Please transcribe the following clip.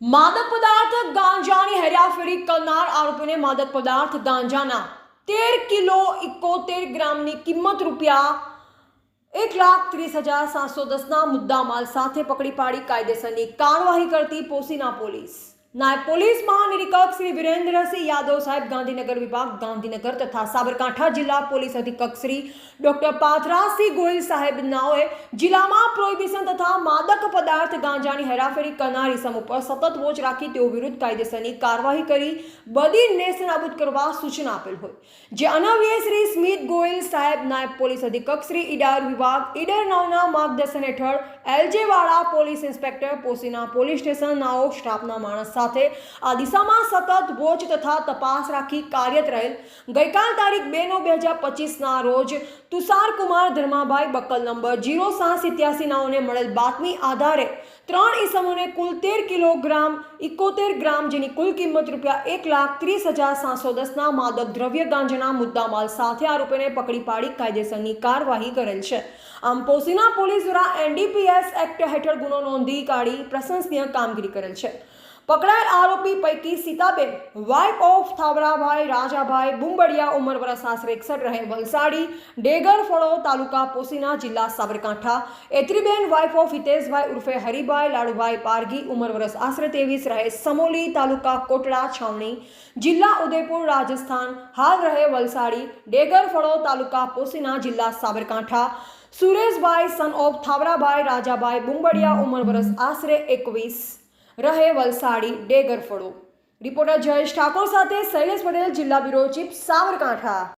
માદક પદાર્થ ગાંજાની હેરાફેરી કરનાર આરોપીને માદક પદાર્થ ગાંજાના તેર કિલો ઇકોતેર ગ્રામની કિંમત રૂપિયા એક લાખ ત્રીસ હજાર સાતસો દસના મુદ્દામાલ સાથે પકડી પાડી કાયદેસરની કાર્યવાહી કરતી પોસીના પોલીસ. નાયબ પોલીસ મહાનિરીક્ષક શ્રી વિરેન્દ્રસિંહ યાદવ સાહેબ ગાંધીનગર વિભાગ ગાંધીનગર તથા સાબરકાંઠા જિલ્લા પોલીસ અધિક્ષક શ્રી ડોક્ટર પાથરાસિંહ ગોહિલ સાહેબ નાઓએ જિલ્લામાં પ્રોહિબિશન તથા માદક પદાર્થ ગાંજાની હેરાફેરી કરનારી સમ ઉપર સતત વોચ રાખી તેઓ વિરુદ્ધ કાયદેસરની કાર્યવાહી કરી બધી નેસ્તનાબૂદ કરવા સૂચના આપેલ હોય. જે અનવ્ય શ્રી સ્મિત ગોયલ સાહેબ નાયબ પોલીસ અધિક્ષક શ્રી ઈડર વિભાગ ઈડર નાઓના માર્ગદર્શન હેઠળ એલજેવાળા police inspector Poshina police station નાઓ સ્ટાફના માણસ સાથે આ દિશામાં સતત વોચ તથા તપાસ રાખી કાર્યરત રહેલ. ગઈકાલ તારીખ બે નો બે હજાર પચીસના રોજ Tushar Kumar Dharmabhai buckle number zero સાત સિત્યાસી નાઓને મળેલ બાતમી આધારે ત્રણ ઈસમોને કુલ તેર કિલોગ્રામ ઇકોતેર ગ્રામ જેની કુલ કિંમત રૂપિયા એક લાખ ત્રીસ હજાર સાતસો દસના માદક દ્રવ્ય ગાંજાના મુદ્દામાલ સાથે આરોપીને પકડી પાડી કાયદેસરની કાર્યવાહી કરેલ છે. આમ પોસીના પોલીસ દ્વારા એનડીપીએસ એક્ટ હેઠળ ગુનો નોંધી કાઢી પ્રશંસનીય કામગીરી કરેલ છે. પકડાયેલ આરોપી પૈકી સીતાબેન વાઇફ ઓફ થાવરાભાઈ રાજાભાઈ બુંબડિયા ઉંમર વર્ષ આશરે એકસઠ રહે વલસાડી ડેગર ફળો તાલુકા પોસીના જિલ્લા સાબરકાંઠા એત્રીબેન વાઇફ ઓફ હિતેશભાઈ ઉર્ફે હરિભાઈ લાડુભાઈ પારગી ઉંમર વર્ષ આશરે ત્રેવીસ રહે સમોલી તાલુકા કોટડા છાવણી જિલ્લા ઉદયપુર રાજસ્થાન હાલ રહે વલસાડી ડેગર ફળો તાલુકા પોસીના જિલ્લા સાબરકાંઠા સુરેશભાઈ સન ઓફ થાવરાભાઈ રાજાભાઈ બુંબડિયા ઉંમર વર્ષ આશરે એકવીસ રહે વલસાડી ડેગરફળો રિપોર્ટર જયેશ ઠાકોર સાથે શૈલેષ પટેલ જિલ્લા બ્યુરો ચીફ સાબરકાંઠા